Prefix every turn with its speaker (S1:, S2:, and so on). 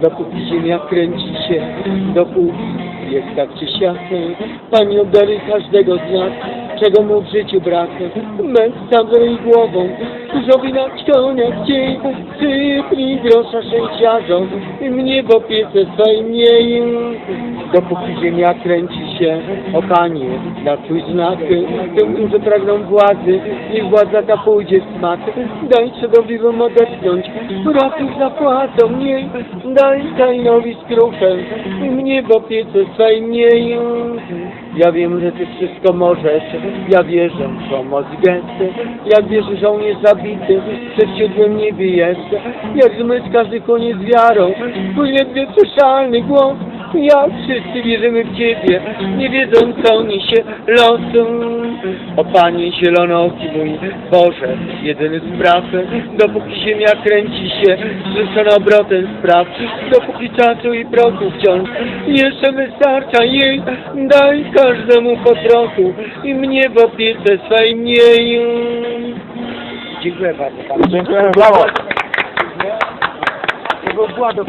S1: dopóki ziemia kręci się, dopóki jest tak czy siak. Pani oddali każdego z nas, czego mu w życiu brak. Męc sam zrobi głową, różowi na ścioniach cień, sypnij grosza sześciarzom, mnie w opiece swej. Dopóki ziemia kręci się, okanie, na twój znak, tym, którzy pragną władzy, niech władza ta pójdzie w smak. Daj cudowliwym odetchnąć, roków zapłacą mniej, daj tajnowi skruchę, mnie w opiece swej miej. Ja wiem, że ty wszystko możesz, ja wierzę w pomoc gesty, jak wierzy żołnierz zabity, przed siódmym niebie jest, jak zmyć każdy koniec wiarą, twój ledwie słyszalny głos, jak wszyscy wierzymy w Ciebie, nie wiedząc co niesie losu. O Panie zielonooki mój, Boże, jedyny spraw, dopóki ziemia kręci się, zrzucona obrotem spraw, dopóki czasu i prochu wciąż, jeszcze wystarcza jej, daj każdemu po trochu i mnie w opiece swej miej. Dziękuję bardzo Panu.
S2: Dziękujemy, brawo.
S1: To był Włado